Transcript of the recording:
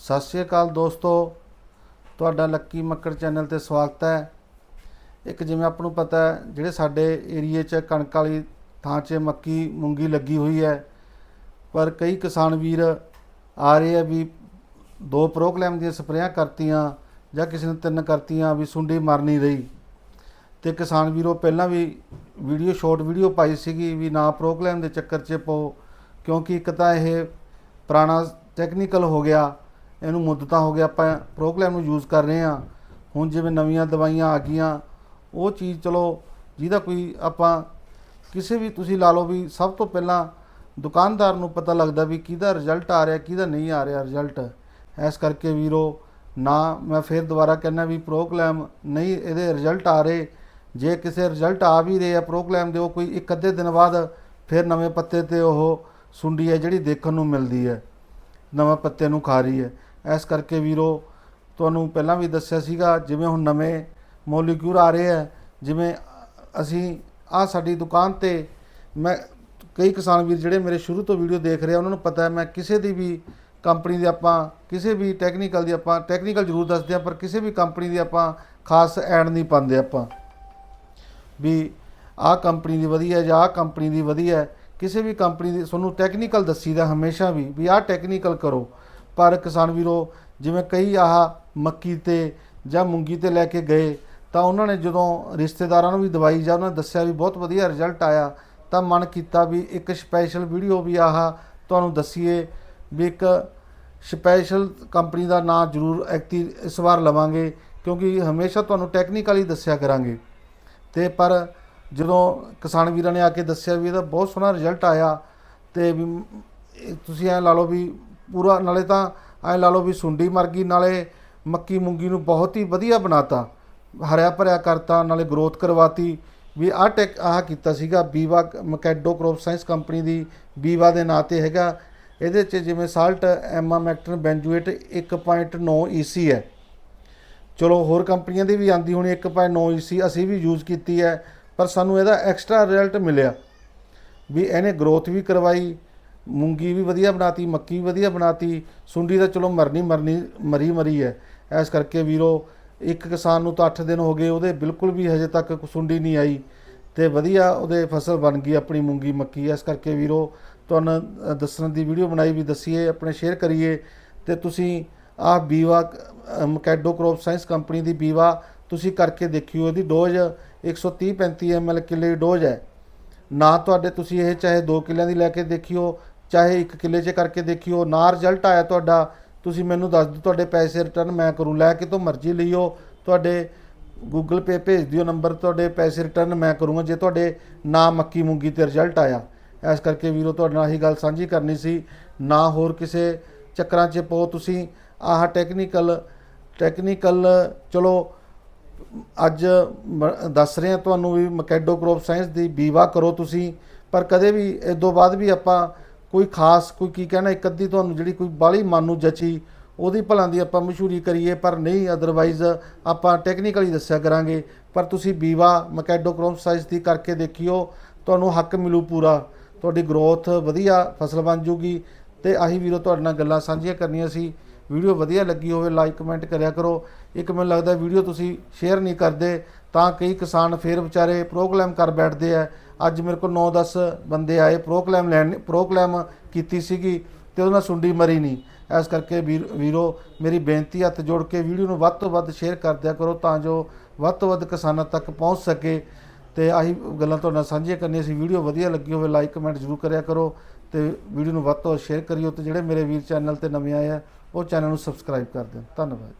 ਸਤਿ ਸ਼੍ਰੀ ਅਕਾਲ ਦੋਸਤੋ, ਤੁਹਾਡਾ ਲੱਕੀ ਮੱਕੜ ਚੈਨਲ ਤੇ ਸਵਾਗਤ ਹੈ। ਇੱਕ ਜਿਵੇਂ ਆਪ ਨੂੰ ਪਤਾ ਹੈ, ਜਿਹੜੇ ਸਾਡੇ ਏਰੀਏ 'ਚ ਕਣਕ ਵਾਲੀ ਥਾਂ 'ਚ ਮੱਕੀ ਮੂੰਗੀ ਲੱਗੀ ਹੋਈ ਹੈ, ਪਰ ਕਈ ਕਿਸਾਨ ਵੀਰ ਆ ਰਹੇ ਆ ਵੀ ਦੋ ਪ੍ਰੋਗਰਾਮ ਦੀਆਂ ਸਪਰੇਆਂ ਕਰਤੀਆਂ ਜਾਂ ਕਿਸੇ ਨੇ ਤਿੰਨ ਕਰਤੀਆਂ ਵੀ ਸੁੰਡੀ ਮਰ ਨਹੀਂ ਰਹੀ। ਤੇ ਕਿਸਾਨ ਵੀਰੋ, ਪਹਿਲਾਂ ਵੀ ਵੀਡੀਓ ਸ਼ਾਰਟ ਵੀਡੀਓ ਪਾਈ ਸੀਗੀ ਵੀ ਨਾ ਪ੍ਰੋਗਰਾਮ ਦੇ ਚੱਕਰ 'ਚ ਪਾਓ, ਕਿਉਂਕਿ ਇੱਕ ਤਾਂ ਇਹ ਪੁਰਾਣਾ ਟੈਕਨੀਕਲ ਹੋ ਗਿਆ ਇਹਨੂੰ ਮੁੱਦਤਾਂ ਹੋ ਗਿਆ, ਆਪਾਂ ਪ੍ਰੋਗਰਾਮ ਨੂੰ ਯੂਜ਼ ਕਰ ਰਹੇ ਹਾਂ। ਹੁਣ ਜਿਵੇਂ ਨਵੀਆਂ ਦਵਾਈਆਂ ਆ ਗਈਆਂ, ਉਹ ਚੀਜ਼ ਚਲੋ, ਜਿਹਦਾ ਕੋਈ ਆਪਾਂ ਕਿਸੇ ਵੀ ਤੁਸੀਂ ਲਾ ਲਓ ਵੀ ਸਭ ਤੋਂ ਪਹਿਲਾਂ ਦੁਕਾਨਦਾਰ ਨੂੰ ਪਤਾ ਲੱਗਦਾ ਵੀ ਕਿਹਦਾ ਰਿਜ਼ਲਟ ਆ ਰਿਹਾ, ਕਿਹਦਾ ਨਹੀਂ ਆ ਰਿਹਾ ਰਿਜ਼ਲਟ ਇਸ ਕਰਕੇ ਵੀਰੋ, ਨਾ ਮੈਂ ਫਿਰ ਦੁਬਾਰਾ ਕਹਿੰਦਾ ਵੀ ਪ੍ਰੋਗਰਾਮ ਨਹੀਂ, ਇਹਦੇ ਰਿਜ਼ਲਟ ਆ ਰਹੇ। ਜੇ ਕਿਸੇ ਰਿਜ਼ਲਟ ਆ ਵੀ ਰਹੇ ਆ ਪ੍ਰੋਗਰਾਮ ਦੇ, ਉਹ ਕੋਈ ਇੱਕ ਅੱਧੇ ਦਿਨ ਬਾਅਦ ਫਿਰ ਨਵੇਂ ਪੱਤੇ ਤੇ ਉਹ ਸੁੰਡੀ ਹੈ ਜਿਹੜੀ ਦੇਖਣ ਨੂੰ ਮਿਲਦੀ ਹੈ। ਨਵੇਂ ਪੱਤੇ ਨੂੰ ਖਾ ਰਹੀ ਹੈ। ਇਸ ਕਰਕੇ ਵੀਰੋ, ਤੁਹਾਨੂੰ ਪਹਿਲਾਂ ਵੀ ਦੱਸਿਆ ਸੀਗਾ, ਜਿਵੇਂ ਹੁਣ ਨਵੇਂ ਮੋਲੀਕਿਊਲ ਆ ਰਹੇ ਆ, ਜਿਵੇਂ ਅਸੀਂ ਆ ਸਾਡੀ ਦੁਕਾਨ ਤੇ ਮੈਂ, ਕਈ ਕਿਸਾਨ ਵੀਰ ਜਿਹੜੇ ਮੇਰੇ ਸ਼ੁਰੂ ਤੋਂ ਵੀਡੀਓ ਦੇਖ ਰਹੇ ਆ, ਉਹਨਾਂ ਨੂੰ ਪਤਾ ਹੈ, ਮੈਂ ਕਿਸੇ ਦੀ ਵੀ ਕੰਪਨੀ ਦੀ ਆਪਾਂ, ਕਿਸੇ ਵੀ ਟੈਕਨੀਕਲ ਦੀ ਆਪਾਂ ਟੈਕਨੀਕਲ ਜ਼ਰੂਰ ਦੱਸਦੇ ਆ, ਪਰ ਕਿਸੇ ਵੀ ਕੰਪਨੀ ਦੀ ਆਪਾਂ ਖਾਸ ਐਡ ਨਹੀਂ ਪਾਉਂਦੇ ਆਪਾਂ। ਵੀ ਆਹ ਕੰਪਨੀ ਦੀ ਵਧੀਆ ਜਾਂ ਆਹ ਕੰਪਨੀ ਦੀ ਵਧੀਆ ਕਿਸੇ ਵੀ ਕੰਪਨੀ ਦੀ, ਤੁਹਾਨੂੰ ਟੈਕਨੀਕਲ ਦੱਸੀਦਾ ਹਮੇਸ਼ਾ ਵੀ ਵੀ ਆਹ ਟੈਕਨੀਕਲ ਕਰੋ। ਪਰ ਕਿਸਾਨ ਵੀਰੋ, ਜਿਵੇਂ ਕਈ ਆਹ ਮੱਕੀ ਤੇ ਜਾਂ ਮੂੰਗੀ ਤੇ ਲੈ ਕੇ ਗਏ, ਤਾਂ ਉਹਨਾਂ ਨੇ ਜਦੋਂ ਰਿਸ਼ਤੇਦਾਰਾਂ ਨੂੰ ਵੀ ਦਵਾਈ ਜਾਂ ਉਹਨਾਂ ਨੇ ਦੱਸਿਆ ਵੀ ਬਹੁਤ ਵਧੀਆ ਰਿਜ਼ਲਟ ਆਇਆ, ਤਾਂ ਮਨ ਕੀਤਾ ਵੀ ਇੱਕ ਸਪੈਸ਼ਲ ਵੀਡੀਓ ਵੀ ਆਹ ਤੁਹਾਨੂੰ ਦੱਸੀਏ ਵੀ ਇੱਕ ਸਪੈਸ਼ਲ ਕੰਪਨੀ ਦਾ ਨਾਮ ਜ਼ਰੂਰ ਐਕਤੀ ਇਸ ਵਾਰ ਲਵਾਂਗੇ, ਕਿਉਂਕਿ ਹਮੇਸ਼ਾ ਤੁਹਾਨੂੰ ਟੈਕਨੀਕਲੀ ਦੱਸਿਆ ਕਰਾਂਗੇ। ਤੇ ਪਰ ਜਦੋਂ ਕਿਸਾਨ ਵੀਰਾਂ ਨੇ ਆ ਕੇ ਦੱਸਿਆ ਵੀ ਇਹਦਾ ਬਹੁਤ ਸੋਹਣਾ ਰਿਜ਼ਲਟ ਆਇਆ, ਤੇ ਵੀ ਤੁਸੀਂ ਐ ਲਾ ਲਓ ਵੀ ਪੂਰਾ ਨਾਲੇ ਤਾਂ ਐ ਲਾ ਲਓ ਵੀ ਸੁੰਡੀ ਮਰ ਗਈ, ਨਾਲੇ ਮੱਕੀ ਮੂੰਗੀ ਨੂੰ ਬਹੁਤ ਹੀ ਵਧੀਆ ਬਣਾਤਾ। ਹਰਿਆ ਭਰਿਆ ਕਰਤਾ, ਨਾਲੇ ਗਰੋਥ ਕਰਵਾਤੀ। ਵੀ ਆਹ ਟੈਕ, ਆਹ ਕੀਤਾ ਸੀਗਾ ਬੀਵਾ ਮਕੈਡੋ ਕ੍ਰੋਪ ਸਾਇੰਸ ਕੰਪਨੀ ਦੀ, ਬੀਵਾ ਦੇ ਨਾਂ ਤੇ ਹੈਗਾ। ਇਹਦੇ 'ਚ ਜਿਵੇਂ ਸਾਲਟ ਐਮਾਮੈਕਟਨ ਬੈਂਜੂਏਟ 1.9 ਈਸੀ ਹੈ। ਚਲੋ ਹੋਰ ਕੰਪਨੀਆਂ ਦੀ ਵੀ ਆਂਦੀ ਹੋਣੀ 1.9 ਈਸੀ ਅਸੀਂ ਵੀ ਯੂਜ਼ ਕੀਤੀ ਹੈ, ਪਰ ਸਾਨੂੰ ਇਹਦਾ ਐਕਸਟਰਾ ਰਿਜ਼ਲਟ ਮਿਲਿਆ। ਵੀ ਇਹਨੇ ਗਰੋਥ ਵੀ ਕਰਵਾਈ ਮੂੰਗੀ ਵੀ ਵਧੀਆ ਬਣਾਤੀ, ਮੱਕੀ ਵੀ ਵਧੀਆ ਬਣਾਤੀ, ਸੁੰਡੀ ਤਾਂ ਚਲੋ ਮਰਨੀ ਮਰਨੀ, ਮਰੀ ਮਰੀ ਹੈ। ਇਸ ਕਰਕੇ ਵੀਰੋ, ਇੱਕ ਕਿਸਾਨ ਨੂੰ ਤਾਂ 8 ਦਿਨ ਹੋ ਗਏ, ਉਹਦੇ ਬਿਲਕੁਲ ਵੀ ਹਜੇ ਤੱਕ ਸੁੰਡੀ ਨਹੀਂ ਆਈ ਤੇ ਵਧੀਆ ਉਹਦੇ ਫਸਲ ਬਣ ਗਈ ਆਪਣੀ ਮੂੰਗੀ, ਮੱਕੀ। ਇਸ ਕਰਕੇ ਵੀਰੋ, ਤੁਹਾਨੂੰ ਦੱਸਣ ਦੀ ਵੀਡੀਓ ਬਣਾਈ ਵੀ ਦੱਸੀਏ, ਆਪਣੇ ਸ਼ੇਅਰ ਕਰੀਏ ਤੇ ਤੁਸੀਂ ਆਹ ਬੀਵਾ ਮਕੈਡੋ ਕ੍ਰੋਪ ਸਾਇੰਸ ਕੰਪਨੀ ਦੀ ਬੀਵਾ ਤੁਸੀਂ ਕਰਕੇ ਦੇਖਿਓ, ਇਹਦੀ ਡੋਜ਼ 130 35 ml ਕਿੱਲੇ ਦੀ ਡੋਜ਼ ਹੈ। ਨਾ ਤੁਹਾਡੇ ਤੁਸੀਂ ਇਹ ਚਾਹੇ 2 ਕਿੱਲਿਆਂ ਦੀ ਲੈ ਕੇ ਦੇਖਿਓ ਚਾਹੇ ਇੱਕ ਕਿੱਲੇ 'ਚ ਕਰਕੇ ਦੇਖਿਓ, ਨਾ ਰਿਜ਼ਲਟ ਆਇਆ ਤੁਹਾਡਾ, ਤੁਸੀਂ ਮੈਨੂੰ ਦੱਸ ਦਿਓ, ਤੁਹਾਡੇ ਪੈਸੇ ਰਿਟਰਨ ਮੈਂ ਕਰੂੰ, ਲੈ ਕੇ ਤੋਂ ਮਰਜ਼ੀ ਲਈਓ, ਤੁਹਾਡੇ ਗੂਗਲ ਪੇ ਭੇਜ ਦਿਓ ਨੰਬਰ ਤੁਹਾਡੇ ਪੈਸੇ ਰਿਟਰਨ ਮੈਂ ਕਰੂੰਗਾ, ਜੇ ਤੁਹਾਡੇ ਨਾ ਮੱਕੀ ਮੂੰਗੀ ਤੇ ਰਿਜ਼ਲਟ ਆਇਆ। ਇਸ ਕਰਕੇ ਵੀਰੋ, ਤੁਹਾਡੇ ਨਾਲ ਇਹੀ ਗੱਲ ਸਾਂਝੀ ਕਰਨੀ ਸੀ, ਨਾ ਹੋਰ ਕਿਸੇ ਚੱਕਰਾਂ 'ਚ ਪੋ ਤੁਸੀਂ। ਆਹ ਟੈਕਨੀਕਲ ਟੈਕਨੀਕਲ ਚਲੋ, ਅੱਜ ਮ- ਦੱਸ ਰਹੇ ਹਾਂ ਤੁਹਾਨੂੰ ਵੀ ਮਕੈਡੋ ਕ੍ਰੋਪ ਸਾਇੰਸ ਦੀ ਬੀਵਾ ਕਰੋ ਤੁਸੀਂ, ਪਰ ਕਦੇ ਵੀ ਇਸ ਤੋਂ ਬਾਅਦ ਵੀ ਆਪਾਂ ਕੋਈ ਖਾਸ ਕੋਈ ਕੀ ਕਹਿਣਾ, ਇੱਕ ਅੱਧੀ ਤੁਹਾਨੂੰ ਜਿਹੜੀ ਕੋਈ ਬਾਹਲੀ ਮਨ ਨੂੰ ਜਚੀ, ਉਹਦੀ ਭਲਾਂ ਦੀ ਆਪਾਂ ਮਸ਼ਹੂਰੀ ਕਰੀਏ, ਪਰ ਨਹੀਂ ਅਦਰਵਾਈਜ਼ ਆਪਾਂ ਟੈਕਨੀਕਲੀ ਦੱਸਿਆ ਕਰਾਂਗੇ। ਪਰ ਤੁਸੀਂ ਬੀਵਾ ਮਕੈਡੋ ਕ੍ਰੋਪ ਦੀ ਕਰਕੇ ਦੇਖਿਓ, ਤੁਹਾਨੂੰ ਹੱਕ ਮਿਲੂ ਪੂਰਾ। ਤੁਹਾਡੀ ਗਰੋਥ ਵਧੀਆ, ਫਸਲ ਬਣ ਜੂਗੀ। ਤੇ ਆਹੀ ਵੀਰੋ, ਤੁਹਾਡੇ ਨਾਲ ਗੱਲਾਂ ਸਾਂਝੀਆਂ ਕਰਨੀਆਂ ਸੀ। ਵੀਡੀਓ ਵਧੀਆ ਲੱਗੀ ਹੋਵੇ ਲਾਈਕ ਕਮੈਂਟ ਕਰਿਆ ਕਰੋ। ਇੱਕ ਮੈਨੂੰ ਲੱਗਦਾ ਵੀਡੀਓ ਤੁਸੀਂ ਸ਼ੇਅਰ ਨਹੀਂ ਕਰਦੇ, ਤਾਂ ਕਈ ਕਿਸਾਨ ਫੇਰ ਵਿਚਾਰੇ ਪ੍ਰੋਗਰਾਮ ਕਰ ਬੈਠਦੇ ਆ। ਅੱਜ ਮੇਰੇ ਕੋਲ 9-10 ਬੰਦੇ ਆਏ ਪ੍ਰੋਗਰਾਮ ਲੈਣ ਪ੍ਰੋਗਰਾਮ ਕੀਤੀ ਸੀਗੀ ਤੇ ਉਹਨਾਂ ਸੁੰਡੀ ਮਰੀ ਨਹੀਂ। ਇਸ ਕਰਕੇ ਵੀਰ, ਵੀਰੋ, ਮੇਰੀ ਬੇਨਤੀ ਹੱਥ ਜੋੜ ਕੇ ਵੀਡੀਓ ਨੂੰ ਵੱਧ ਤੋਂ ਵੱਧ ਸ਼ੇਅਰ ਕਰ ਦਿਆ ਕਰੋ, ਤਾਂ ਜੋ ਵੱਧ ਤੋਂ ਵੱਧ ਕਿਸਾਨਾਂ ਤੱਕ ਪਹੁੰਚ ਸਕੇ। ਤੇ ਆਹੀ ਗੱਲਾਂ ਤੁਹਾਡੇ ਨਾਲ ਸਾਂਝੀਆਂ ਕਰਨੀਆਂ ਸੀ। ਵੀਡੀਓ ਵਧੀਆ ਲੱਗੀ ਹੋਵੇ ਲਾਈਕ ਕਮੈਂਟ ਜ਼ਰੂਰ ਕਰਿਆ ਕਰੋ ਤੇ ਵੀਡੀਓ ਨੂੰ ਵੱਧ ਤੋਂ ਵੱਧ ਸ਼ੇਅਰ ਕਰਿਓ ਤੇ ਜਿਹੜੇ ਮੇਰੇ ਵੀਰ ਚੈਨਲ ਤੇ ਨਵੇਂ ਆਏ ਆ ਉਹ ਚੈਨਲ ਨੂੰ ਸਬਸਕ੍ਰਾਈਬ ਕਰ ਦਿਓ। ਧੰਨਵਾਦ